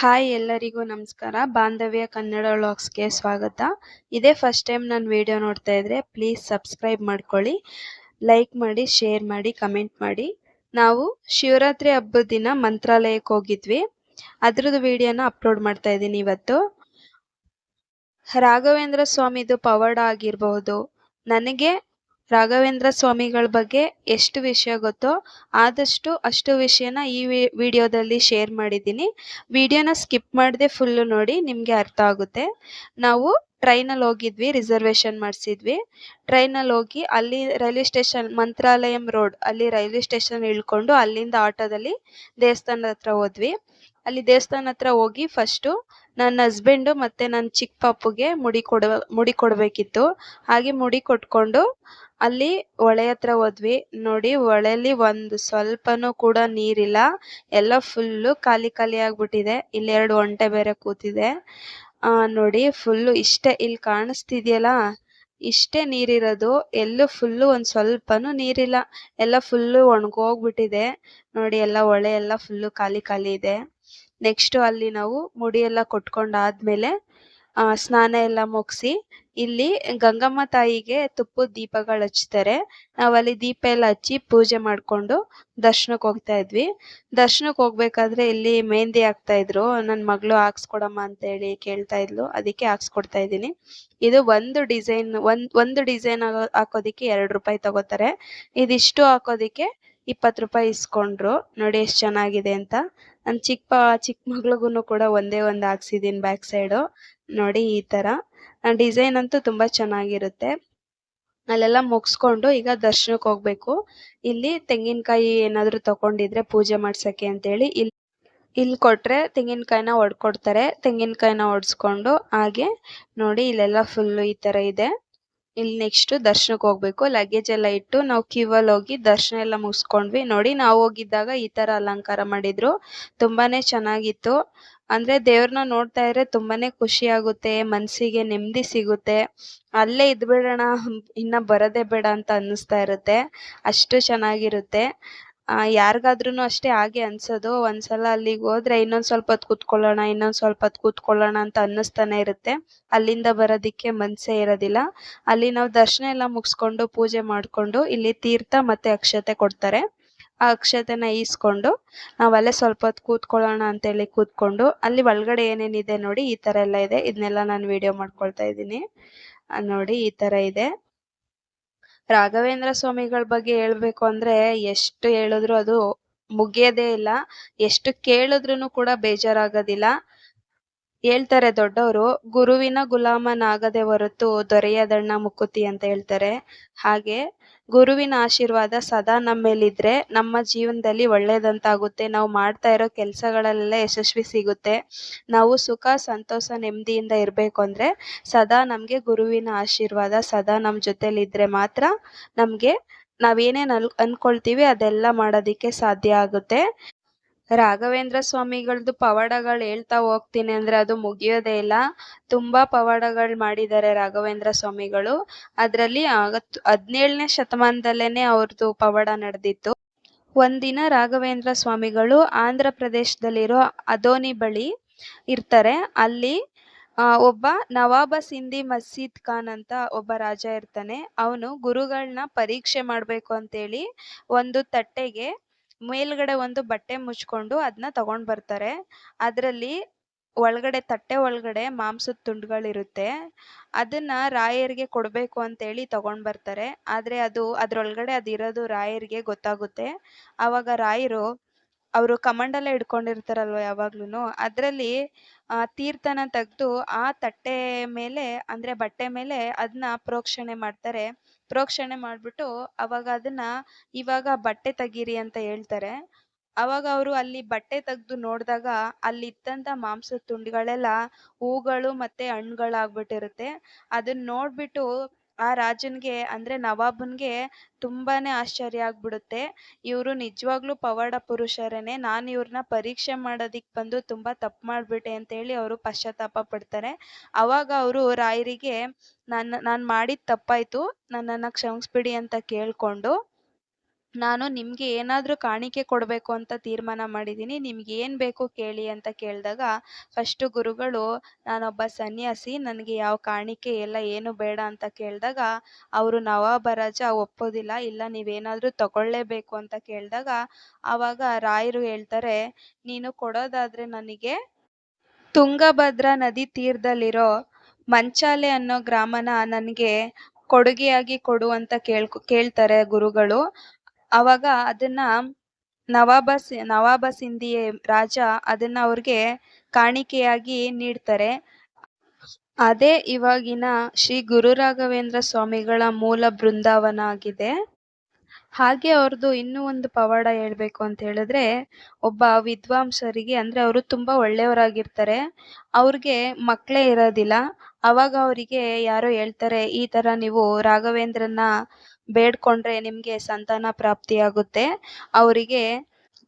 Hi ಎಲ್ಲರಿಗೂ ನಮಸ್ಕಾರ. ಬಾಂಧವ್ಯ ಕನ್ನಡ ವ್ಲಾಗ್ಸ್ಗೆ ಸ್ವಾಗತ. ಇದೇ ಫಸ್ಟ್ ಟೈಮ್ ನನ್ನ ವಿಡಿಯೋ ನೋಡ್ತಾ ಇದ್ರೆ ಪ್ಲೀಸ್ ಸಬ್ಸ್ಕ್ರೈಬ್ ಮಾಡ್ಕೊಳ್ಳಿ ಲೈಕ್ ಮಾಡಿ ಶೇರ್ ಮಾಡಿ ಕಮೆಂಟ್ ಮಾಡಿ. ನಾವು ಶಿವರಾತ್ರಿ ಹಬ್ಬದ ದಿನ ಮಂತ್ರಾಲಯಕ್ಕೆ ಹೋಗಿದ್ವಿ. ಅದ್ರದ್ದು ವಿಡಿಯೋನ ಅಪ್ಲೋಡ್ ಮಾಡ್ತಾ ಇದ್ದೀನಿ ಇವತ್ತು. ರಾಘವೇಂದ್ರ ಸ್ವಾಮಿದು ಪವಾಡ ಆಗಿರಬಹುದು ನನಗೆ ರಾಘವೇಂದ್ರ ಸ್ವಾಮಿಗಳ ಬಗ್ಗೆ ಎಷ್ಟು ವಿಷಯ ಗೊತ್ತೋ ಆದಷ್ಟು ಅಷ್ಟು ವಿಷಯನ ಈ ವಿಡಿಯೋದಲ್ಲಿ ಶೇರ್ ಮಾಡಿದ್ದೀನಿ. ವಿಡಿಯೋನ ಸ್ಕಿಪ್ ಮಾಡದೆ ಫುಲ್ಲು ನೋಡಿ ನಿಮಗೆ ಅರ್ಥ ಆಗುತ್ತೆ. ನಾವು ಟ್ರೈನಲ್ಲಿ ಹೋಗಿದ್ವಿ, ರಿಸರ್ವೇಷನ್ ಮಾಡಿಸಿದ್ವಿ. ಟ್ರೈನಲ್ಲಿ ಹೋಗಿ ಅಲ್ಲಿ ರೈಲ್ವೆ ಸ್ಟೇಷನ್, ಮಂತ್ರಾಲಯಂ ರೋಡ್, ಅಲ್ಲಿ ರೈಲ್ವೆ ಸ್ಟೇಷನ್ ಇಳ್ಕೊಂಡು ಅಲ್ಲಿಂದ ಆಟೋದಲ್ಲಿ ದೇವಸ್ಥಾನದ ಹತ್ರ ಹೋದ್ವಿ. ಅಲ್ಲಿ ದೇವಸ್ಥಾನ ಹತ್ರ ಹೋಗಿ ಫಸ್ಟು ನನ್ನ ಹಸ್ಬೆಂಡು ಮತ್ತು ನನ್ನ ಚಿಕ್ಕ ಪಾಪುಗೆ ಮುಡಿ ಕೊಡ ಮುಡಿ ಕೊಡಬೇಕಿತ್ತು. ಹಾಗೆ ಮುಡಿ ಕೊಟ್ಕೊಂಡು ಅಲ್ಲಿ ಹೊಳೆ ಹತ್ರ ಹೋದ್ವಿ. ನೋಡಿ ಹೊಳೆಲಿ ಒಂದು ಸ್ವಲ್ಪನೂ ಕೂಡ ನೀರಿಲ್ಲ. ಎಲ್ಲ ಫುಲ್ಲು ಖಾಲಿ ಖಾಲಿ ಆಗ್ಬಿಟ್ಟಿದೆ. ಇಲ್ಲಿ ಎರಡು ಒಂಟೆ ಬೇರೆ ಕೂತಿದೆ. ನೋಡಿ ಫುಲ್ಲು ಇಷ್ಟೇ ಇಲ್ಲಿ ಕಾಣಿಸ್ತಿದ್ಯಲ್ಲ? ಇಷ್ಟೇ ನೀರಿರೋದು. ಎಲ್ಲೂ ಫುಲ್ಲು ಒಂದು ಸ್ವಲ್ಪನೂ ನೀರಿಲ್ಲ. ಎಲ್ಲ ಫುಲ್ಲು ಒಣಗೋಗ್ಬಿಟ್ಟಿದೆ. ನೋಡಿ ಎಲ್ಲ ಹೊಳೆ ಎಲ್ಲ ಫುಲ್ಲು ಖಾಲಿ ಖಾಲಿ ಇದೆ. ನೆಕ್ಸ್ಟು ಅಲ್ಲಿ ನಾವು ಮುಡಿ ಎಲ್ಲ ಕೊಟ್ಕೊಂಡಾದ್ಮೇಲೆ, ಆ, ಸ್ನಾನ ಎಲ್ಲ ಮುಗಿಸಿ ಇಲ್ಲಿ ಗಂಗಮ್ಮ ತಾಯಿಗೆ ತುಪ್ಪದ ದೀಪಗಳು ಹಚ್ತಾರೆ ನಾವಲ್ಲಿ ದೀಪ ಎಲ್ಲ ಹಚ್ಚಿ ಪೂಜೆ ಮಾಡ್ಕೊಂಡು ದರ್ಶನಕ್ಕೆ ಹೋಗ್ತಾ ಇದ್ವಿ. ದರ್ಶನಕ್ಕೆ ಹೋಗ್ಬೇಕಾದ್ರೆ ಇಲ್ಲಿ ಮೆಹಂದಿ ಹಾಕ್ತಾ ಇದ್ರು. ನನ್ನ ಮಗಳು ಹಾಕ್ಸ್ಕೊಡಮ್ಮ ಅಂತ ಹೇಳಿ ಕೇಳ್ತಾ ಇದ್ಲು. ಅದಕ್ಕೆ ಹಾಕ್ಸ್ಕೊಡ್ತಾ ಇದ್ದೀನಿ. ಇದು ಒಂದು ಡಿಸೈನ್, ಒಂದ್, ಒಂದು ಡಿಸೈನ್ ಹಾಕೋದಿಕ್ಕೆ ಎರಡು ರೂಪಾಯಿ ತಗೋತಾರೆ. ಇದಿಷ್ಟು ಹಾಕೋದಿಕ್ಕೆ ಇಪ್ಪತ್ತು ರೂಪಾಯಿ ಇಸ್ಕೊಂಡ್ರು. ನೋಡಿ ಎಷ್ಟು ಚೆನ್ನಾಗಿದೆ ಅಂತ. ನನ್ನ ಚಿಕ್ಕ ಚಿಕ್ಕ ಮಗಳಿಗೂ ಕೂಡ ಒಂದೇ ಒಂದು ಹಾಕ್ಸಿದ್ದೀನಿ ಬ್ಯಾಕ್ ಸೈಡು. ನೋಡಿ ಈ ಥರ ಡಿಸೈನ್ ಅಂತೂ ತುಂಬಾ ಚೆನ್ನಾಗಿರುತ್ತೆ. ಅಲ್ಲೆಲ್ಲ ಮುಗಿಸ್ಕೊಂಡು ಈಗ ದರ್ಶನಕ್ಕೆ ಹೋಗ್ಬೇಕು. ಇಲ್ಲಿ ತೆಂಗಿನಕಾಯಿ ಏನಾದರೂ ತಗೊಂಡಿದ್ರೆ ಪೂಜೆ ಮಾಡ್ಸಕ್ಕೆ ಅಂತೇಳಿ ಇಲ್ಲಿ ಇಲ್ಲಿ ಕೊಟ್ರೆ ತೆಂಗಿನಕಾಯಿನ ಹೊಡ್ಕೊಡ್ತಾರೆ ತೆಂಗಿನಕಾಯಿನ ಒಡ್ಸ್ಕೊಂಡು ಹಾಗೆ ನೋಡಿ ಇಲ್ಲೆಲ್ಲ ಫುಲ್ಲು ಈ ತರ ಇದೆ. ಇಲ್ಲಿ ನೆಕ್ಸ್ಟ್ ದರ್ಶನಕ್ಕೆ ಹೋಗ್ಬೇಕು. ಲಗೇಜ್ ಎಲ್ಲ ಇಟ್ಟು ನಾವು ಕ್ಯೂ ಅಲ್ಲಿ ಹೋಗಿ ದರ್ಶನ ಎಲ್ಲ ಮುಗಿಸ್ಕೊಂಡ್ವಿ. ನೋಡಿ ನಾವು ಹೋಗಿದ್ದಾಗ ಈ ತರ ಅಲಂಕಾರ ಮಾಡಿದ್ರು. ತುಂಬಾನೇ ಚೆನ್ನಾಗಿತ್ತು. ಅಂದ್ರೆ ದೇವ್ರನ್ನ ನೋಡ್ತಾ ಇದ್ರೆ ತುಂಬಾನೇ ಖುಷಿ ಆಗುತ್ತೆ, ಮನ್ಸಿಗೆ ನೆಮ್ಮದಿ ಸಿಗುತ್ತೆ. ಅಲ್ಲೇ ಇದ್ಬಿಡೋಣ, ಇನ್ನ ಬರೋದೇ ಬೇಡ ಅಂತ ಅನ್ನಿಸ್ತಾ ಇರುತ್ತೆ. ಅಷ್ಟು ಚೆನ್ನಾಗಿರುತ್ತೆ. ಆ, ಯಾರಿಗಾದ್ರೂನು ಅಷ್ಟೇ ಹಾಗೆ ಅನ್ಸೋದು. ಒಂದ್ಸಲ ಅಲ್ಲಿಗೆ ಹೋದ್ರೆ ಇನ್ನೊಂದ್ ಸ್ವಲ್ಪ ಹೊತ್ತು ಕೂತ್ಕೊಳ್ಳೋಣ, ಇನ್ನೊಂದ್ ಸ್ವಲ್ಪ ಹೊತ್ತು ಕೂತ್ಕೊಳ್ಳೋಣ ಅಂತ ಅನ್ನಿಸ್ತಾನೆ ಇರುತ್ತೆ. ಅಲ್ಲಿಂದ ಬರೋದಿಕ್ಕೆ ಮನ್ಸೇ ಇರೋದಿಲ್ಲ. ಅಲ್ಲಿ ನಾವು ದರ್ಶನ ಎಲ್ಲ ಮುಗಿಸ್ಕೊಂಡು, ಪೂಜೆ ಮಾಡ್ಕೊಂಡು ಇಲ್ಲಿ ತೀರ್ಥ ಮತ್ತೆ ಅಕ್ಷತೆ ಕೊಡ್ತಾರೆ. ಆ ಅಕ್ಷತೆನ ಈಸ್ಕೊಂಡು ನಾವಲ್ಲೇ ಸ್ವಲ್ಪ ಹೊತ್ತು ಕೂತ್ಕೊಳ್ಳೋಣ ಅಂತೇಳಿ ಕೂತ್ಕೊಂಡು ಅಲ್ಲಿ ಒಳಗಡೆ ಏನೇನಿದೆ ನೋಡಿ ಈ ತರ ಎಲ್ಲ ಇದೆ. ಇದನ್ನೆಲ್ಲ ನಾನು ವಿಡಿಯೋ ಮಾಡ್ಕೊಳ್ತಾ ಇದ್ದೀನಿ. ನೋಡಿ ಈ ತರ ಇದೆ. ರಾಘವೇಂದ್ರ ಸ್ವಾಮಿಗಳ ಬಗ್ಗೆ ಹೇಳ್ಬೇಕು ಅಂದ್ರೆ ಎಷ್ಟು ಹೇಳಿದ್ರು ಅದು ಮುಗಿಯೋದೇ ಇಲ್ಲ. ಎಷ್ಟು ಕೇಳಿದ್ರುನು ಕೂಡ ಬೇಜಾರಾಗೋದಿಲ್ಲ. ಹೇಳ್ತಾರೆ ದೊಡ್ಡವರು, ಗುರುವಿನ ಗುಲಾಮನಾಗದೆ ಹೊರತು ದೊರೆಯದಣ್ಣ ಮುಕುತಿ ಅಂತ ಹೇಳ್ತಾರೆ. ಹಾಗೆ, ಗುರುವಿನ ಆಶೀರ್ವಾದ ಸದಾ ನಮ್ಮ ಮೇಲಿದ್ರೆ ನಮ್ಮ ಜೀವನದಲ್ಲಿ ಒಳ್ಳೇದಂತಾಗುತ್ತೆ ನಾವು ಮಾಡ್ತಾ ಇರೋ ಕೆಲಸಗಳಲ್ಲೆಲ್ಲ ಯಶಸ್ವಿ ಸಿಗುತ್ತೆ. ನಾವು ಸುಖ, ಸಂತೋಷ, ನೆಮ್ಮದಿಯಿಂದ ಇರಬೇಕು ಅಂದ್ರೆ ಸದಾ ನಮಗೆ ಗುರುವಿನ ಆಶೀರ್ವಾದ, ಸದಾ ನಮ್ಮ ಜೊತೆಲಿ ಇದ್ರೆ ಮಾತ್ರ ನಮಗೆ ನಾವೇನೇನು ಅನ್, ಅನ್ಕೊಳ್ತೀವಿ ಅದೆಲ್ಲ ಮಾಡೋದಿಕ್ಕೆ ಸಾಧ್ಯ ಆಗುತ್ತೆ. ರಾಘವೇಂದ್ರ ಸ್ವಾಮಿಗಳದ್ದು ಪವಾಡಗಳು ಹೇಳ್ತಾ ಹೋಗ್ತೀನಿ ಅಂದ್ರೆ ಅದು ಮುಗಿಯೋದೇ ಇಲ್ಲ. ತುಂಬಾ ಪವಾಡಗಳು ಮಾಡಿದ್ದಾರೆ ರಾಘವೇಂದ್ರ ಸ್ವಾಮಿಗಳು. ಅದರಲ್ಲಿ ಹದಿನೇಳನೇ ಶತಮಾನದಲ್ಲೇನೆ ಅವ್ರದ್ದು ಪವಾಡ ನಡೆದಿತ್ತು. ಒಂದಿನ ರಾಘವೇಂದ್ರ ಸ್ವಾಮಿಗಳು ಆಂಧ್ರ ಪ್ರದೇಶದಲ್ಲಿರೋ ಅದೋನಿ ಬಳಿ ಇರ್ತಾರೆ. ಅಲ್ಲಿ ಒಬ್ಬ ನವಾಬ ಸಿಂಧಿ ಮಸೀದ್ ಖಾನ್ ಅಂತ ಒಬ್ಬ ರಾಜ ಇರ್ತಾನೆ. ಅವನು ಗುರುಗಳನ್ನ ಪರೀಕ್ಷೆ ಮಾಡಬೇಕು ಅಂತೇಳಿ ಒಂದು ತಟ್ಟೆಗೆ ಮೇಲ್ಗಡೆ ಒಂದು ಬಟ್ಟೆ ಮುಚ್ಕೊಂಡು ಅದನ್ನ ತಗೊಂಡ್ ಬರ್ತಾರೆ. ಅದರಲ್ಲಿ ಒಳಗಡೆ ತಟ್ಟೆ ಒಳಗಡೆ ಮಾಂಸದ ತುಂಡುಗಳಿರುತ್ತೆ. ಅದನ್ನ ರಾಯರಿಗೆ ಕೊಡಬೇಕು ಅಂತೇಳಿ ತಗೊಂಡ್ ಬರ್ತಾರೆ. ಆದ್ರೆ ಅದು ಅದ್ರೊಳಗಡೆ ಅದಿರೋದು ರಾಯರಿಗೆ ಗೊತ್ತಾಗುತ್ತೆ. ಆವಾಗ ರಾಯರು ಅವರು ಕಮಂಡಲ ಹಿಡ್ಕೊಂಡಿರ್ತಾರಲ್ವ ಯಾವಾಗ್ಲೂ ಅದ್ರಲ್ಲಿ ತೀರ್ಥನ ತೆಗ್ದು ಆ ತಟ್ಟೆ ಮೇಲೆ, ಅಂದ್ರೆ ಬಟ್ಟೆ ಮೇಲೆ ಅದನ್ನ ಪ್ರೋಕ್ಷಣೆ ಮಾಡ್ತಾರೆ. ಪ್ರೋಕ್ಷಣೆ ಮಾಡ್ಬಿಟ್ಟು ಅವಾಗ ಅದನ್ನ ಇವಾಗ ಬಟ್ಟೆ ತೆಗೀರಿ ಅಂತ ಹೇಳ್ತಾರೆ. ಅವಾಗ ಅವರು ಅಲ್ಲಿ ಬಟ್ಟೆ ತೆಗ್ದು ನೋಡಿದಾಗ ಅಲ್ಲಿ ಇದ್ದಂತ ಮಾಂಸದ ತುಂಡುಗಳೆಲ್ಲ ಹೂಗಳು ಮತ್ತೆ ಹಣ್ಣುಗಳಾಗ್ಬಿಟ್ಟಿರುತ್ತೆ. ಅದನ್ನ ನೋಡ್ಬಿಟ್ಟು ಆ ರಾಜನ್ಗೆ ಅಂದ್ರೆ ನವಾಬನ್ಗೆ ತುಂಬಾನೇ ಆಶ್ಚರ್ಯ ಆಗ್ಬಿಡುತ್ತೆ. ಇವರು ನಿಜವಾಗ್ಲೂ ಪವಾಡ ಪುರುಷರೇನೆ. ನಾನು ಇವ್ರನ್ನ ಪರೀಕ್ಷೆ ಮಾಡೋದಿಕ್ ಬಂದು ತುಂಬಾ ತಪ್ಪು ಮಾಡ್ಬಿಟ್ಟೆ ಅಂತ ಹೇಳಿ ಅವರು ಪಶ್ಚಾತ್ತಾಪ ಪಡ್ತಾರೆ. ಅವಾಗ ಅವರು ರಾಯರಿಗೆ, ನನ್ನ, ನಾನು ಮಾಡಿದ ತಪ್ಪಾಯ್ತು. ನನ್ನನ್ನ ಕ್ಷಮಿಸ್ಬಿಡಿ ಅಂತ ಕೇಳ್ಕೊಂಡು ನಾನು ನಿಮಗೆ ಏನಾದರೂ ಕಾಣಿಕೆ ಕೊಡಬೇಕು ಅಂತ ತೀರ್ಮಾನ ಮಾಡಿದ್ದೀನಿ, ನಿಮ್ಗೆ ಏನು ಬೇಕು ಕೇಳಿ ಅಂತ ಕೇಳಿದಾಗ ಫಸ್ಟು ಗುರುಗಳು, ನಾನೊಬ್ಬ ಸನ್ಯಾಸಿ, ನನಗೆ ಯಾವ ಕಾಣಿಕೆ ಎಲ್ಲ ಏನು ಬೇಡ ಅಂತ ಕೇಳಿದಾಗ, ಅವರು ನವಾಬ ರಾಜ ಒಪ್ಪೋದಿಲ್ಲ, ಇಲ್ಲ ನೀವೇನಾದರೂ ತಗೊಳ್ಳೇಬೇಕು ಅಂತ ಕೇಳಿದಾಗ, ಆವಾಗ ರಾಯರು ಹೇಳ್ತಾರೆ, ನೀನು ಕೊಡೋದಾದರೆ ನನಗೆ ತುಂಗಭದ್ರಾ ನದಿ ತೀರದಲ್ಲಿರೋ ಮಂಚಾಲೆ ಅನ್ನೋ ಗ್ರಾಮನ ನನಗೆ ಕೊಡುಗೆಯಾಗಿ ಕೊಡು ಅಂತ ಕೇಳ್ಕೊ, ಕೇಳ್ತಾರೆ ಗುರುಗಳು. ಆವಾಗ ಅದನ್ನ ನವಾಬ ಸಿ, ನವಾಬ ಸಿಂಧಿಯೆ ರಾಜ ಅದನ್ನ ಅವ್ರಿಗೆ ಕಾಣಿಕೆಯಾಗಿ ನೀಡ್ತಾರೆ. ಅದೇ ಇವಾಗಿನ ಶ್ರೀ ಗುರು ರಾಘವೇಂದ್ರ ಸ್ವಾಮಿಗಳ ಮೂಲ ಬೃಂದಾವನ ಆಗಿದೆ ಹಾಗೆ ಅವ್ರದ್ದು ಇನ್ನೂ ಒಂದು ಪವಾಡ ಹೇಳ್ಬೇಕು ಅಂತ ಹೇಳಿದ್ರೆ, ಒಬ್ಬ ವಿದ್ವಾಂಸರಿಗೆ ಅಂದ್ರೆ ಅವರು ತುಂಬಾ ಒಳ್ಳೆಯವರಾಗಿರ್ತಾರೆ. ಅವ್ರಿಗೆ ಮಕ್ಕಳೇ ಇರೋದಿಲ್ಲ. ಅವಾಗ ಅವರಿಗೆ ಯಾರೋ ಹೇಳ್ತಾರೆ, ಈ ತರ ನೀವು ರಾಘವೇಂದ್ರನ ಬೇಡ್ಕೊಂಡ್ರೆ ನಿಮಗೆ ಸಂತಾನ ಪ್ರಾಪ್ತಿಯಾಗುತ್ತೆ. ಅವರಿಗೆ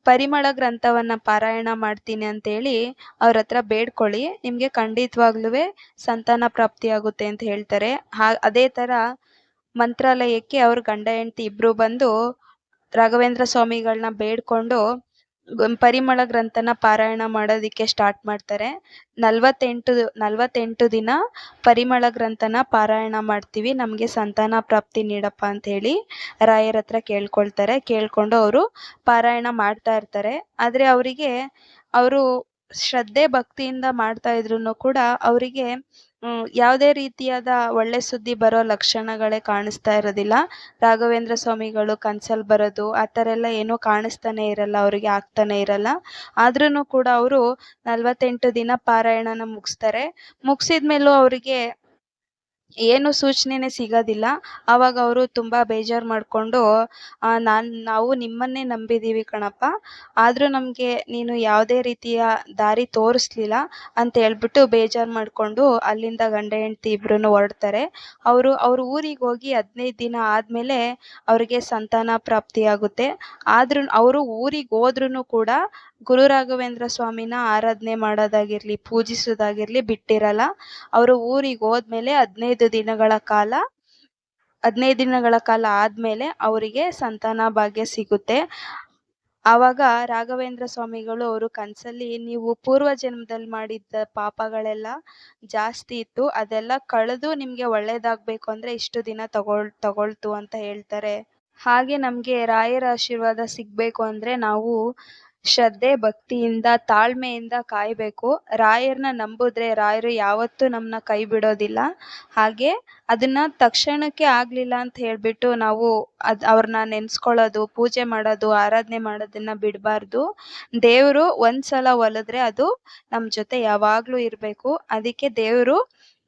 ಪರಿಮಳ ಗ್ರಂಥವನ್ನ ಪಾರಾಯಣ ಮಾಡ್ತೀನಿ ಅಂತೇಳಿ ಅವ್ರ ಹತ್ರ ಬೇಡ್ಕೊಳ್ಳಿ. ನಿಮಗೆ ಖಂಡಿತವಾಗ್ಲೂ ಸಂತಾನ ಪ್ರಾಪ್ತಿಯಾಗುತ್ತೆ ಅಂತ ಹೇಳ್ತಾರೆ. ಹಾ, ಅದೇ ಥರ ಮಂತ್ರಾಲಯಕ್ಕೆ ಅವ್ರ ಗಂಡ ಹೆಂಡತಿ ಇಬ್ಬರು ಬಂದು ರಾಘವೇಂದ್ರ ಸ್ವಾಮಿಗಳನ್ನ ಬೇಡ್ಕೊಂಡು ಪರಿಮಳ ಗ್ರಂಥನ ಪಾರಾಯಣ ಮಾಡೋದಕ್ಕೆ ಸ್ಟಾರ್ಟ್ ಮಾಡ್ತಾರೆ. ನಲವತ್ತೆಂಟು ನಲವತ್ತೆಂಟು ದಿನ ಪರಿಮಳ ಗ್ರಂಥನ ಪಾರಾಯಣ ಮಾಡ್ತೀವಿ. ನಮಗೆ ಸಂತಾನ ಪ್ರಾಪ್ತಿ ನೀಡಪ್ಪ ಅಂತ ಹೇಳಿ ರಾಯರ ಹತ್ರ ಕೇಳ್ಕೊಳ್ತಾರೆ. ಕೇಳ್ಕೊಂಡು ಅವರು ಪಾರಾಯಣ ಮಾಡ್ತಾ ಇರ್ತಾರೆ. ಆದರೆ ಅವರಿಗೆ, ಅವರು ಶ್ರದ್ಧೆ ಭಕ್ತಿಯಿಂದ ಮಾಡ್ತಾ ಇದ್ರೂ ಕೂಡ ಅವರಿಗೆ ಯಾವುದೇ ರೀತಿಯಾದ ಒಳ್ಳೆ ಸುದ್ದಿ ಬರೋ ಲಕ್ಷಣಗಳೇ ಕಾಣಿಸ್ತಾ ಇರೋದಿಲ್ಲ. ರಾಘವೇಂದ್ರ ಸ್ವಾಮಿಗಳು ಕನ್ಸಲ್ಲಿ ಬರೋದು, ಆ ಥರ ಎಲ್ಲ ಏನೂ ಕಾಣಿಸ್ತಾನೆ ಇರಲ್ಲ, ಅವರಿಗೆ ಆಗ್ತಾನೆ ಇರಲ್ಲ. ಆದ್ರೂ ಕೂಡ ಅವರು ನಲವತ್ತೆಂಟು ದಿನ ಪಾರಾಯಣನ ಮುಗಿಸ್ತಾರೆ. ಮುಗಿಸಿದ ಮೇಲೂ ಅವರಿಗೆ ಏನು ಸೂಚನೆನೇ ಸಿಗೋದಿಲ್ಲ. ಆವಾಗ ಅವರು ತುಂಬ ಬೇಜಾರು ಮಾಡಿಕೊಂಡು ನಾನು, ನಾವು ನಿಮ್ಮನ್ನೇ ನಂಬಿದ್ದೀವಿ ಕಣಪ್ಪ. ಆದರೂ ನಮಗೆ ನೀನು ಯಾವುದೇ ರೀತಿಯ ದಾರಿ ತೋರಿಸ್ಲಿಲ್ಲ ಅಂತ ಹೇಳ್ಬಿಟ್ಟು ಬೇಜಾರು ಮಾಡಿಕೊಂಡು ಅಲ್ಲಿಂದ ಗಂಡ ಹೆಂಡ್ತಿ ಇಬ್ಬರೂ ಹೊರಡ್ತಾರೆ. ಅವರು, ಅವ್ರ ಊರಿಗೆ ಹೋಗಿ ಹದಿನೈದು ದಿನ ಆದಮೇಲೆ ಅವರಿಗೆ ಸಂತಾನ ಪ್ರಾಪ್ತಿಯಾಗುತ್ತೆ. ಆದ್ರೂ, ಅವರು ಊರಿಗೆ ಹೋದ್ರೂ ಕೂಡ ಗುರು ರಾಘವೇಂದ್ರ ಸ್ವಾಮಿನ ಆರಾಧನೆ ಮಾಡೋದಾಗಿರಲಿ, ಪೂಜಿಸೋದಾಗಿರಲಿ ಬಿಟ್ಟಿರಲ್ಲ. ಅವರು ಊರಿಗೆ ಹೋದ್ಮೇಲೆ ಹದಿನೈದು ದಿನಗಳ ಕಾಲ, ಹದಿನೈದು ದಿನಗಳ ಕಾಲ ಆದಮೇಲೆ ಅವರಿಗೆ ಸಂತಾನ ಭಾಗ್ಯ ಸಿಗುತ್ತೆ. ಆವಾಗ ರಾಘವೇಂದ್ರ ಸ್ವಾಮಿಗಳು ಅವರು ಕನಸಲ್ಲಿ, ನೀವು ಪೂರ್ವ ಜನ್ಮದಲ್ಲಿ ಮಾಡಿದ್ದ ಪಾಪಗಳೆಲ್ಲ ಜಾಸ್ತಿ ಇತ್ತು, ಅದೆಲ್ಲ ಕಳೆದು ನಿಮಗೆ ಒಳ್ಳೇದಾಗಬೇಕು ಅಂದರೆ ಇಷ್ಟು ದಿನ ತಗೊಳ್, ತಗೊಳ್ತು ಅಂತ ಹೇಳ್ತಾರೆ. ಹಾಗೆ ನಮಗೆ ರಾಯರ ಆಶೀರ್ವಾದ ಸಿಗಬೇಕು ಅಂದರೆ ನಾವು ಶ್ರದ್ಧೆ, ಭಕ್ತಿಯಿಂದ, ತಾಳ್ಮೆಯಿಂದ ಕಾಯಬೇಕು. ರಾಯರನ್ನ ನಂಬಿದ್ರೆ ರಾಯರು ಯಾವತ್ತೂ ನಮ್ಮನ್ನ ಕೈ ಬಿಡೋದಿಲ್ಲ. ಹಾಗೆ ಅದನ್ನ ತಕ್ಷಣಕ್ಕೆ ಆಗಲಿಲ್ಲ ಅಂತ ಹೇಳಿಬಿಟ್ಟು ನಾವು ಅದು ಅವ್ರನ್ನ ನೆನೆಸ್ಕೊಳ್ಳೋದು, ಪೂಜೆ ಮಾಡೋದು, ಆರಾಧನೆ ಮಾಡೋದನ್ನ ಬಿಡಬಾರ್ದು. ದೇವರು ಒಂದು ಸಲ ಒಲಿದ್ರೆ ಅದು ನಮ್ಮ ಜೊತೆ ಯಾವಾಗಲೂ ಇರಬೇಕು. ಅದಕ್ಕೆ ದೇವರು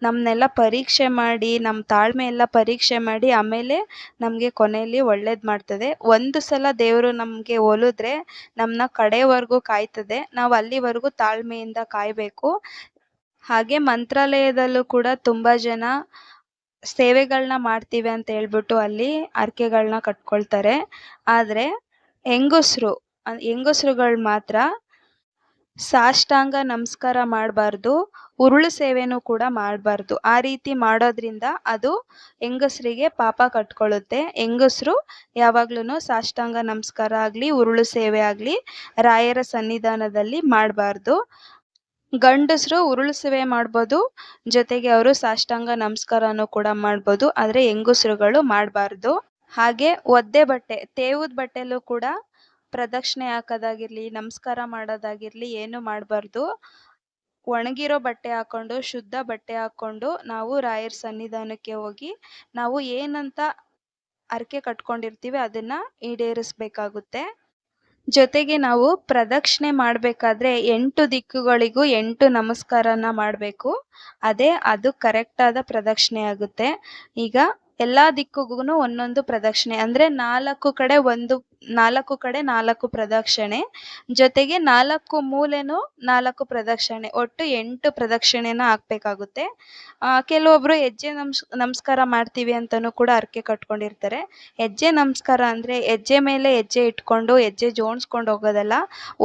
ನಮ್ಮನ್ನೆಲ್ಲ ಪರೀಕ್ಷೆ ಮಾಡಿ ನಮ್ಮ ತಾಳ್ಮೆ ಎಲ್ಲ ಪರೀಕ್ಷೆ ಮಾಡಿ ಆಮೇಲೆ ನಮಗೆ ಕೊನೆಯಲ್ಲಿ ಒಳ್ಳೇದು ಮಾಡ್ತದೆ. ಒಂದು ಸಲ ದೇವರು ನಮಗೆ ಒಲಿದ್ರೆ ನಮ್ಮನ್ನ ಕಡೆವರೆಗೂ ಕಾಯ್ತದೆ. ನಾವು ಅಲ್ಲಿವರೆಗೂ ತಾಳ್ಮೆಯಿಂದ ಕಾಯಬೇಕು. ಹಾಗೆ ಮಂತ್ರಾಲಯದಲ್ಲೂ ಕೂಡ ತುಂಬ ಜನ ಸೇವೆಗಳನ್ನ ಮಾಡ್ತೀವಿ ಅಂತ ಹೇಳ್ಬಿಟ್ಟು ಅಲ್ಲಿ ಹರ್ಕೆಗಳ್ನ ಕಟ್ಕೊಳ್ತಾರೆ. ಆದರೆ ಹೆಂಗಸ್ರು, ಹೆಂಗಸ್ರುಗಳು ಮಾತ್ರ ಸಾಷ್ಟಾಂಗ ನಮಸ್ಕಾರ ಮಾಡಬಾರ್ದು. ಉರುಳು ಸೇವೆನೂ ಕೂಡ ಮಾಡಬಾರ್ದು. ಆ ರೀತಿ ಮಾಡೋದ್ರಿಂದ ಅದು ಹೆಂಗಸ್ರಿಗೆ ಪಾಪ ಕಟ್ಕೊಳ್ಳುತ್ತೆ. ಹೆಂಗಸ್ರು ಯಾವಾಗ್ಲೂ ಸಾಷ್ಟಾಂಗ ನಮಸ್ಕಾರ ಆಗಲಿ, ಉರುಳು ಸೇವೆ ಆಗಲಿ, ರಾಯರ ಸನ್ನಿಧಾನದಲ್ಲಿ ಮಾಡಬಾರ್ದು. ಗಂಡಸರು ಉರುಳು ಸೇವೆ ಮಾಡ್ಬೋದು, ಜೊತೆಗೆ ಅವರು ಸಾಷ್ಟಾಂಗ ನಮಸ್ಕಾರನೂ ಕೂಡ ಮಾಡ್ಬೋದು, ಆದರೆ ಹೆಂಗಸ್ರುಗಳು ಮಾಡಬಾರ್ದು. ಹಾಗೆ ಒದ್ದೆ ಬಟ್ಟೆ, ತೇವದ ಬಟ್ಟೆಲೂ ಕೂಡ ಪ್ರದಕ್ಷಿಣೆ ಹಾಕೋದಾಗಿರ್ಲಿ, ನಮಸ್ಕಾರ ಮಾಡೋದಾಗಿರ್ಲಿ, ಏನು ಮಾಡಬಾರ್ದು. ಒಣಗಿರೋ ಬಟ್ಟೆ ಹಾಕ್ಕೊಂಡು ಶುದ್ಧ ಬಟ್ಟೆ ಹಾಕ್ಕೊಂಡು ನಾವು ರಾಯರ ಸನ್ನಿಧಾನಕ್ಕೆ ಹೋಗಿ ನಾವು ಏನಂತ ಹರಕೆ ಕಟ್ಕೊಂಡಿರ್ತೀವಿ ಅದನ್ನು ಈಡೇರಿಸ್ಬೇಕಾಗುತ್ತೆ. ಜೊತೆಗೆ ನಾವು ಪ್ರದಕ್ಷಿಣೆ ಮಾಡಬೇಕಾದ್ರೆ ಎಂಟು ದಿಕ್ಕುಗಳಿಗೂ ಎಂಟು ನಮಸ್ಕಾರನ ಮಾಡಬೇಕು. ಅದೇ, ಅದು ಕರೆಕ್ಟಾದ ಪ್ರದಕ್ಷಿಣೆ ಆಗುತ್ತೆ. ಈಗ ಎಲ್ಲ ದಿಕ್ಕಿಗೂ ಒಂದೊಂದು ಪ್ರದಕ್ಷಿಣೆ. ಅಂದರೆ ನಾಲ್ಕು ಕಡೆ ಒಂದು ನಾಲ್ಕು ಕಡೆ ನಾಲ್ಕು ಪ್ರದಕ್ಷಿಣೆ. ಜೊತೆಗೆ ನಾಲ್ಕು ಮೂಲೆನೂ ನಾಲ್ಕು ಪ್ರದಕ್ಷಿಣೆ. ಒಟ್ಟು ಎಂಟು ಪ್ರದಕ್ಷಿಣೆನ ಹಾಕ್ಬೇಕಾಗುತ್ತೆ. ಕೆಲವೊಬ್ಬರು ಹೆಜ್ಜೆ ನಮ್ಸ್, ನಮಸ್ಕಾರ ಮಾಡ್ತೀವಿ ಅಂತಲೂ ಕೂಡ ಹರಕೆ ಕಟ್ಕೊಂಡಿರ್ತಾರೆ. ಹೆಜ್ಜೆ ನಮಸ್ಕಾರ ಅಂದರೆ ಹೆಜ್ಜೆ ಮೇಲೆ ಹೆಜ್ಜೆ ಇಟ್ಕೊಂಡು, ಹೆಜ್ಜೆ ಜೋಡಿಸ್ಕೊಂಡು ಹೋಗೋದಲ್ಲ.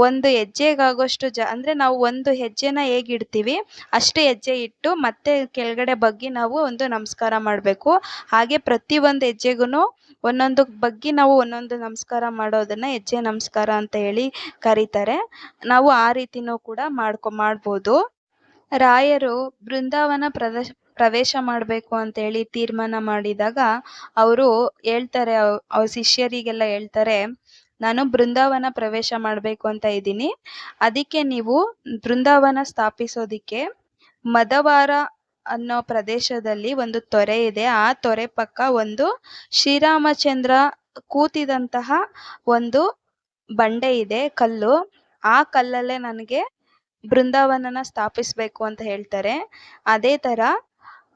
ಒಂದು ಹೆಜ್ಜೆಗಾಗೋಷ್ಟು ಜ, ಅಂದರೆ ನಾವು ಒಂದು ಹೆಜ್ಜೆನ ಹೇಗೆ ಇಡ್ತೀವಿ, ಅಷ್ಟೇ ಹೆಜ್ಜೆ ಇಟ್ಟು ಮತ್ತೆ ಕೆಳಗಡೆ ಬಗ್ಗಿ ನಾವು ಒಂದು ನಮಸ್ಕಾರ ಮಾಡಬೇಕು. ಹಾಗೆ ಪ್ರತಿ ಒಂದು ಹೆಜ್ಜೆಗೂ ಒಂದೊಂದು ಬಗ್ಗಿ ನಾವು ಒಂದೊಂದು ನಮಸ್ಕಾರ ಮಾಡೋದನ್ನ ಹೆಜ್ಜೆ ನಮಸ್ಕಾರ ಅಂತ ಹೇಳಿ ಕರೀತಾರೆ. ನಾವು ಆ ರೀತಿನೂ ಕೂಡ ಮಾಡ್ಕೊ, ಮಾಡ್ಬೋದು. ರಾಯರು ಬೃಂದಾವನ ಪ್ರದೇಶ, ಪ್ರವೇಶ ಮಾಡಬೇಕು ಅಂತೇಳಿ ತೀರ್ಮಾನ ಮಾಡಿದಾಗ ಅವರು ಹೇಳ್ತಾರೆ, ಅವ್- ಅವ್ರ ಶಿಷ್ಯರಿಗೆಲ್ಲ ಹೇಳ್ತಾರೆ, ನಾನು ಬೃಂದಾವನ ಪ್ರವೇಶ ಮಾಡಬೇಕು ಅಂತ ಇದ್ದೀನಿ. ಅದಕ್ಕೆ ನೀವು ಬೃಂದಾವನ ಸ್ಥಾಪಿಸೋದಿಕ್ಕೆ ಮದವಾರ ಅನ್ನೋ ಪ್ರದೇಶದಲ್ಲಿ ಒಂದು ತೊರೆ ಇದೆ. ಆ ತೊರೆ ಪಕ್ಕ ಒಂದು ಶ್ರೀರಾಮಚಂದ್ರ ಕೂತಿದಂತಹ ಒಂದು ಬಂಡೆ ಇದೆ, ಕಲ್ಲು. ಆ ಕಲ್ಲಲ್ಲೇ ನನಗೆ ಬೃಂದಾವನನ ಸ್ಥಾಪಿಸ್ಬೇಕು ಅಂತ ಹೇಳ್ತಾರೆ. ಅದೇ ಥರ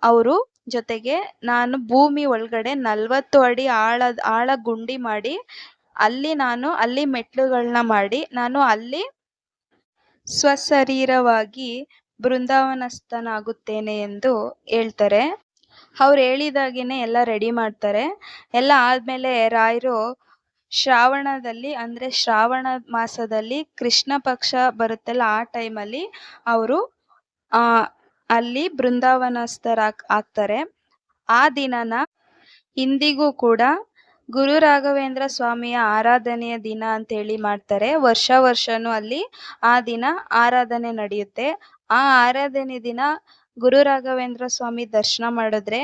ಅವರು ಜೊತೆಗೆ ನಾನು ಭೂಮಿ ಒಳಗಡೆ ನಲವತ್ತು ಅಡಿ ಆಳ ಆಳ ಗುಂಡಿ ಮಾಡಿ, ಅಲ್ಲಿ ನಾನು, ಅಲ್ಲಿ ಮೆಟ್ಲುಗಳನ್ನ ಮಾಡಿ, ನಾನು ಅಲ್ಲಿ ಸ್ವಶರೀರವಾಗಿ ಬೃಂದಾವನಸ್ಥನಾಗುತ್ತೇನೆ ಎಂದು ಹೇಳ್ತಾರೆ. ಅವ್ರು ಹೇಳಿದಾಗೇನೆ ಎಲ್ಲ ರೆಡಿ ಮಾಡ್ತಾರೆ. ಎಲ್ಲ ಆದಮೇಲೆ ರಾಯರು ಶ್ರಾವಣದಲ್ಲಿ, ಅಂದರೆ ಶ್ರಾವಣ ಮಾಸದಲ್ಲಿ ಕೃಷ್ಣ ಪಕ್ಷ ಬರುತ್ತಲ್ಲ ಆ ಟೈಮಲ್ಲಿ ಅವರು ಅಲ್ಲಿ ಬೃಂದಾವನಸ್ಥರ ಆಗ್ತಾರೆ. ಆ ದಿನನ ಇಂದಿಗೂ ಕೂಡ ಗುರು ರಾಘವೇಂದ್ರ ಸ್ವಾಮಿಯ ಆರಾಧನೆಯ ದಿನ ಅಂತೇಳಿ ಮಾಡ್ತಾರೆ. ವರ್ಷ ವರ್ಷನೂ ಅಲ್ಲಿ ಆ ದಿನ ಆರಾಧನೆ ನಡೆಯುತ್ತೆ. ಆ ಆರಾಧನೆ ದಿನ ಗುರು ರಾಘವೇಂದ್ರ ಸ್ವಾಮಿ ದರ್ಶನ ಮಾಡಿದ್ರೆ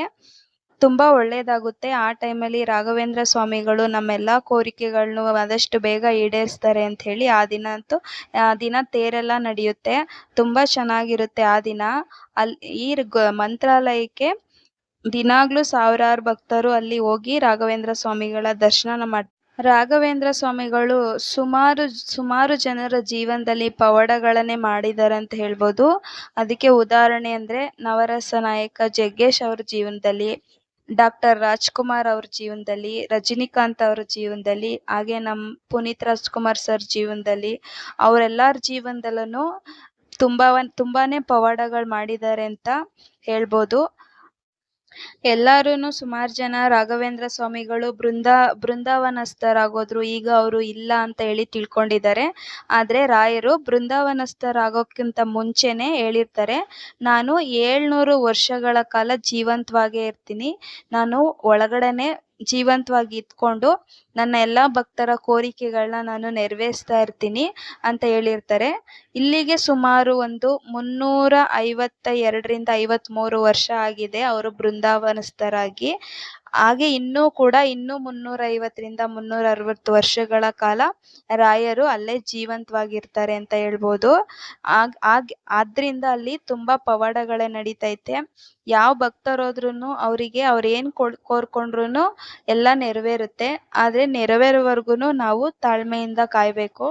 ತುಂಬಾ ಒಳ್ಳೇದಾಗುತ್ತೆ. ಆ ಟೈಮಲ್ಲಿ ರಾಘವೇಂದ್ರ ಸ್ವಾಮಿಗಳು ನಮ್ಮೆಲ್ಲ ಕೋರಿಕೆಗಳನ್ನು ಆದಷ್ಟು ಬೇಗ ಈಡೇರಿಸ್ತಾರೆ ಅಂತ ಹೇಳಿ ಆ ದಿನ ಅಂತೂ, ಆ ದಿನ ತೇರೆಲ್ಲ ನಡೆಯುತ್ತೆ. ತುಂಬ ಚೆನ್ನಾಗಿರುತ್ತೆ ಆ ದಿನ. ಅಲ್ಲಿ ಈ ಮಂತ್ರಾಲಯಕ್ಕೆ ದಿನಾಗ್ಲೂ ಸಾವಿರಾರು ಭಕ್ತರು ಅಲ್ಲಿ ಹೋಗಿ ರಾಘವೇಂದ್ರ ಸ್ವಾಮಿಗಳ ದರ್ಶನ ಮಾಡ್ ರಾಘವೇಂದ್ರ ಸ್ವಾಮಿಗಳು ಸುಮಾರು ಸುಮಾರು ಜನರ ಜೀವನದಲ್ಲಿ ಪವಾಡಗಳನ್ನೇ ಮಾಡಿದ್ದಾರೆ ಅಂತ ಹೇಳ್ಬೋದು. ಅದಕ್ಕೆ ಉದಾಹರಣೆ ಅಂದರೆ ನವರಸ ನಾಯಕ ಜಗ್ಗೇಶ್ ಅವ್ರ ಜೀವನದಲ್ಲಿ, ಡಾಕ್ಟರ್ ರಾಜ್ಕುಮಾರ್ ಅವ್ರ ಜೀವನದಲ್ಲಿ, ರಜನಿಕಾಂತ್ ಅವ್ರ ಜೀವನದಲ್ಲಿ, ಹಾಗೆ ನಮ್ಮ ಪುನೀತ್ ರಾಜ್ಕುಮಾರ್ ಸರ್ ಜೀವನದಲ್ಲಿ ಅವರೆಲ್ಲರ ಜೀವನದಲ್ಲೂ ತುಂಬ ತುಂಬಾನೇ ಪವಾಡಗಳು ಮಾಡಿದ್ದಾರೆ ಅಂತ ಹೇಳ್ಬೋದು. ಎಲ್ಲರೂ ಸುಮಾರು ಜನ ರಾಘವೇಂದ್ರ ಸ್ವಾಮಿಗಳು ಬೃಂದ, ಬೃಂದಾವನಸ್ಥರಾಗೋದ್ರು, ಈಗ ಅವರು ಇಲ್ಲ ಅಂತ ಹೇಳಿ ತಿಳ್ಕೊಂಡಿದ್ದಾರೆ. ಆದರೆ ರಾಯರು ಬೃಂದಾವನಸ್ಥರಾಗೋಕ್ಕಿಂತ ಮುಂಚೆನೇ ಹೇಳಿರ್ತಾರೆ, ನಾನು ಏಳ್ನೂರು ವರ್ಷಗಳ ಕಾಲ ಜೀವಂತವಾಗೇ ಇರ್ತೀನಿ. ನಾನು ಒಳಗಡೆನೆ ಜೀವಂತವಾಗಿ ಇದ್ಕೊಂಡು ನನ್ನ ಎಲ್ಲ ಭಕ್ತರ ಕೋರಿಕೆಗಳನ್ನ ನಾನು ನೆರವೇರಿಸ್ತಾ ಇರ್ತೀನಿ ಅಂತ ಹೇಳಿರ್ತಾರೆ. ಇಲ್ಲಿಗೆ ಸುಮಾರು ಒಂದು ಮುನ್ನೂರ ಐವತ್ತ ಎರಡರಿಂದ ಐವತ್ತ್ಮೂರು ವರ್ಷ ಆಗಿದೆ ಅವರು ಬೃಂದಾವನಸ್ಥರಾಗಿ. ಹಾಗೆ ಇನ್ನೂ ಕೂಡ ಇನ್ನೂ ಮುನ್ನೂರ ಐವತ್ತರಿಂದ ಮುನ್ನೂರ ಅರವತ್ತು ವರ್ಷಗಳ ಕಾಲ ರಾಯರು ಅಲ್ಲೇ ಜೀವಂತವಾಗಿರ್ತಾರೆ ಅಂತ ಹೇಳ್ಬೋದು. ಆಗ ಆಗ, ಆದ್ರಿಂದ ಅಲ್ಲಿ ತುಂಬಾ ಪವಾಡಗಳೇ ನಡೀತೈತೆ. ಯಾವ ಭಕ್ತರು ಹೋದ್ರುನು ಅವರಿಗೆ ಅವ್ರು ಏನು ಕೊಡ್ ಕೋರ್ಕೊಂಡ್ರು ಎಲ್ಲ ನೆರವೇರುತ್ತೆ. ಆದ್ರೆ ನೆರವೇರೋವರೆಗೂ ನಾವು ತಾಳ್ಮೆಯಿಂದ ಕಾಯಬೇಕು.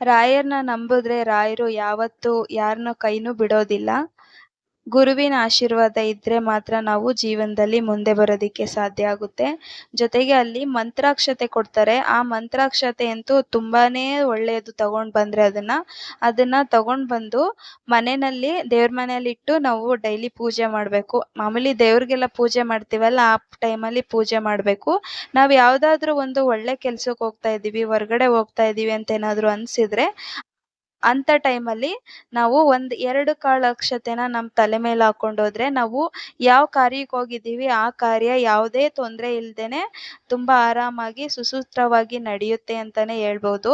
ರಾಯರನ್ನ ನಂಬಿದ್ರೆ ರಾಯರು ಯಾವತ್ತೂ ಯಾರನ್ನ ಕೈನೂ ಬಿಡೋದಿಲ್ಲ. ಗುರುವಿನ ಆಶೀರ್ವಾದ ಇದ್ದರೆ ಮಾತ್ರ ನಾವು ಜೀವನದಲ್ಲಿ ಮುಂದೆ ಬರೋದಕ್ಕೆ ಸಾಧ್ಯ ಆಗುತ್ತೆ. ಜೊತೆಗೆ ಅಲ್ಲಿ ಮಂತ್ರಾಕ್ಷತೆ ಕೊಡ್ತಾರೆ. ಆ ಮಂತ್ರಾಕ್ಷತೆ ಅಂತೂ ತುಂಬಾ ಒಳ್ಳೆಯದು ತಗೊಂಡು ಬಂದರೆ ಅದನ್ನು. ಅದನ್ನು ತಗೊಂಡು ಬಂದು ಮನೆಯಲ್ಲಿ, ದೇವ್ರ ಮನೆಯಲ್ಲಿ ಇಟ್ಟು ನಾವು ಡೈಲಿ ಪೂಜೆ ಮಾಡಬೇಕು. ಮಾಮೂಲಿ ದೇವ್ರಿಗೆಲ್ಲ ಪೂಜೆ ಮಾಡ್ತೀವಲ್ಲ, ಆ ಟೈಮಲ್ಲಿ ಪೂಜೆ ಮಾಡಬೇಕು. ನಾವು ಯಾವುದಾದ್ರೂ ಒಂದು ಒಳ್ಳೆ ಕೆಲ್ಸಕ್ಕೆ ಹೋಗ್ತಾ ಇದ್ದೀವಿ ಹೊರ್ಗಡೆ ಹೋಗ್ತಾ ಇದ್ದೀವಿ ಅಂತ ಏನಾದರೂ ಅನಿಸಿದ್ರೆ ಅಂಥ ಟೈಮಲ್ಲಿ ನಾವು ಒಂದು ಎರಡು ಕಾಳು ಅಕ್ಷತೆನ ನಮ್ಮ ತಲೆ ಮೇಲೆ ಹಾಕ್ಕೊಂಡು ಹೋದ್ರೆ ನಾವು ಯಾವ ಕಾರ್ಯಕ್ಕೆ ಹೋಗಿದ್ದೀವಿ, ಆ ಕಾರ್ಯ ಯಾವುದೇ ತೊಂದರೆ ಇಲ್ಲದೇನೆ ತುಂಬ ಆರಾಮಾಗಿ ಸುಸೂತ್ರವಾಗಿ ನಡೆಯುತ್ತೆ ಅಂತಲೇ ಹೇಳ್ಬೋದು.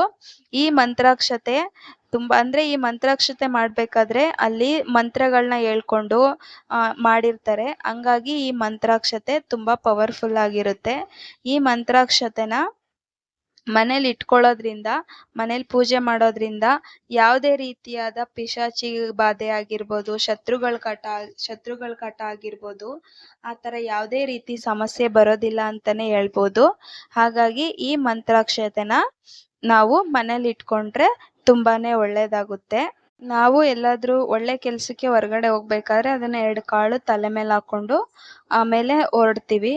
ಈ ಮಂತ್ರಾಕ್ಷತೆ ತುಂಬ, ಅಂದರೆ ಈ ಮಂತ್ರಾಕ್ಷತೆ ಮಾಡಬೇಕಾದ್ರೆ ಅಲ್ಲಿ ಮಂತ್ರಗಳನ್ನ ಹೇಳ್ಕೊಂಡು ಮಾಡಿರ್ತಾರೆ. ಹಂಗಾಗಿ ಈ ಮಂತ್ರಾಕ್ಷತೆ ತುಂಬ ಪವರ್ಫುಲ್ ಆಗಿರುತ್ತೆ. ಈ ಮಂತ್ರಾಕ್ಷತೆನ ಮನೇಲಿ ಇಟ್ಕೊಳ್ಳೋದ್ರಿಂದ ಮನೇಲಿ ಪೂಜೆ ಮಾಡೋದ್ರಿಂದ ಯಾವುದೇ ರೀತಿಯಾದ ಪಿಶಾಚಿ ಬಾಧೆ ಆಗಿರ್ಬೋದು, ಶತ್ರುಗಳ ಕಾಟ ಶತ್ರುಗಳ ಕಾಟ ಆಗಿರ್ಬೋದು, ಆ ಥರ ಯಾವುದೇ ರೀತಿ ಸಮಸ್ಯೆ ಬರೋದಿಲ್ಲ ಅಂತಲೇ ಹೇಳ್ಬೋದು. ಹಾಗಾಗಿ ಈ ಮಂತ್ರಾಕ್ಷತೆನ ನಾವು ಮನೇಲಿ ಇಟ್ಕೊಂಡ್ರೆ ತುಂಬಾ ಒಳ್ಳೇದಾಗುತ್ತೆ. ನಾವು ಎಲ್ಲಾದರೂ ಒಳ್ಳೆ ಕೆಲಸಕ್ಕೆ ಹೊರಗಡೆ ಹೋಗ್ಬೇಕಾದ್ರೆ ಅದನ್ನ ಎರಡು ಕಾಳು ತಲೆ ಮೇಲೆ ಹಾಕ್ಕೊಂಡು ಆಮೇಲೆ ಹೊರಡ್ತೀವಿ.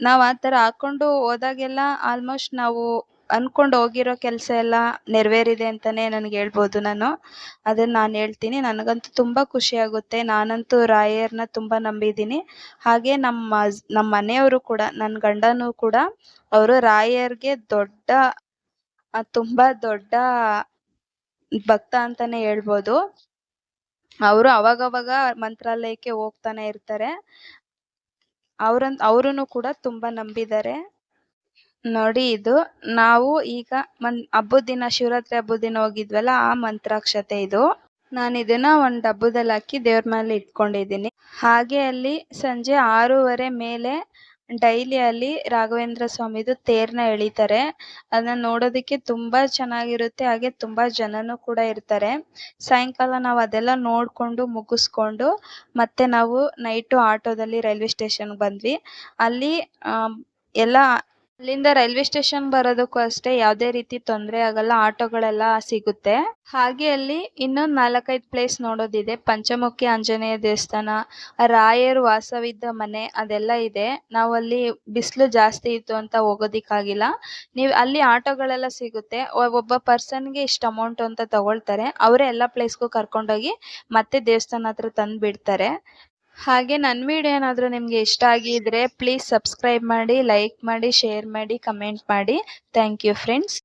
ನಾವು ಆ ಥರ ಹಾಕೊಂಡು ಹೋದಾಗೆಲ್ಲ ಆಲ್ಮೋಸ್ಟ್ ನಾವು ಅಂದ್ಕೊಂಡು ಹೋಗಿರೋ ಕೆಲಸ ಎಲ್ಲ ನೆರವೇರಿದೆ ಅಂತಾನೆ ನನಗೆ ಹೇಳ್ಬೋದು ನಾನು. ಅದನ್ನ ನಾನು ಹೇಳ್ತೀನಿ. ನನಗಂತೂ ತುಂಬ ಖುಷಿಯಾಗುತ್ತೆ ನಾನಂತೂ ರಾಯರನ್ನ ತುಂಬ ನಂಬಿದ್ದೀನಿ. ಹಾಗೆ ನಮ್ಮ ನಮ್ಮ ಮನೆಯವರು ಕೂಡ ನನ್ನ ಗಂಡನೂ ಕೂಡ ಅವರು ರಾಯರ್ಗೆ ದೊಡ್ಡ ತುಂಬ ದೊಡ್ಡ ಭಕ್ತ ಅಂತಾನೆ ಹೇಳ್ಬೋದು. ಅವರು ಅವಾಗವಾಗ ಮಂತ್ರಾಲಯಕ್ಕೆ ಹೋಗ್ತಾನೆ ಇರ್ತಾರೆ. ಅವ್ರನ್ ಅವರೂ ಕೂಡ ತುಂಬ ನಂಬಿದ್ದಾರೆ. ನೋಡಿ ಇದು, ನಾವು ಈಗ ಮನ್, ಹಬ್ಬದ ದಿನ, ಶಿವರಾತ್ರಿ ಹಬ್ಬದ ದಿನ ಹೋಗಿದ್ವಲ್ಲ, ಆ ಮಂತ್ರಾಕ್ಷತೆ ಇದು. ನಾನು ಇದನ್ನ ಒಂದು ಡಬ್ಬದಲ್ಲಿ ಹಾಕಿ ದೇವ್ರ ಮೇಲೆ ಇಟ್ಕೊಂಡಿದ್ದೀನಿ. ಹಾಗೆ ಅಲ್ಲಿ ಸಂಜೆ ಆರೂವರೆ ಮೇಲೆ ಡೈಲಿ ಅಲ್ಲಿ ರಾಘವೇಂದ್ರ ಸ್ವಾಮಿದು ತೇರ್ನ ಎಳಿತಾರೆ. ಅದನ್ನ ನೋಡೋದಕ್ಕೆ ತುಂಬಾ ಚೆನ್ನಾಗಿರುತ್ತೆ, ಹಾಗೆ ತುಂಬಾ ಜನನು ಕೂಡ ಇರ್ತಾರೆ. ಸಾಯಂಕಾಲ ನಾವು ಅದೆಲ್ಲ ನೋಡ್ಕೊಂಡು ಮುಗಿಸ್ಕೊಂಡು ಮತ್ತೆ ನಾವು ನೈಟು ಆಟೋದಲ್ಲಿ ರೈಲ್ವೆ ಸ್ಟೇಷನ್ ಬಂದ್ವಿ. ಅಲ್ಲಿ ಎಲ್ಲ ಅಲ್ಲಿಂದ ರೈಲ್ವೆ ಸ್ಟೇಷನ್ ಬರೋದಕ್ಕೂ ಅಷ್ಟೇ ಯಾವುದೇ ರೀತಿ ತೊಂದರೆ ಆಗಲ್ಲ, ಆಟೋಗಳೆಲ್ಲ ಸಿಗುತ್ತೆ. ಹಾಗೆ ಅಲ್ಲಿ ಇನ್ನೊಂದು ನಾಲ್ಕೈದು ಪ್ಲೇಸ್ ನೋಡೋದಿದೆ. ಪಂಚಮುಖಿ ಆಂಜನೇಯ ದೇವಸ್ಥಾನ, ರಾಯರು ವಾಸವಿದ್ದ ಮನೆ ಅದೆಲ್ಲ ಇದೆ. ನಾವು ಅಲ್ಲಿ ಬಿಸಿಲು ಜಾಸ್ತಿ ಇತ್ತು ಅಂತ ಹೋಗೋದಿಕ್ಕಾಗಿಲ್ಲ. ನೀವು ಅಲ್ಲಿ ಆಟೋಗಳೆಲ್ಲ ಸಿಗುತ್ತೆ. ಒಬ್ಬ ಒಬ್ಬ ಪರ್ಸನ್ಗೆ ಇಷ್ಟು ಅಮೌಂಟ್ ಅಂತ ತಗೊಳ್ತಾರೆ. ಅವರೇ ಎಲ್ಲ ಪ್ಲೇಸ್ಗೂ ಕರ್ಕೊಂಡೋಗಿ ಮತ್ತೆ ದೇವಸ್ಥಾನ ಹತ್ರ ತಂದು ಬಿಡ್ತಾರೆ ಹಾಗೆ ನನ್ನ ವಿಡಿಯೋ ಏನಾದರೂ ನಿಮಗೆ ಇಷ್ಟ ಆಗಿದ್ರೆ ಪ್ಲೀಸ್ ಸಬ್ಸ್ಕ್ರೈಬ್ ಮಾಡಿ ಲೈಕ್ ಮಾಡಿ ಶೇರ್ ಮಾಡಿ ಕಮೆಂಟ್ ಮಾಡಿ. Thank you friends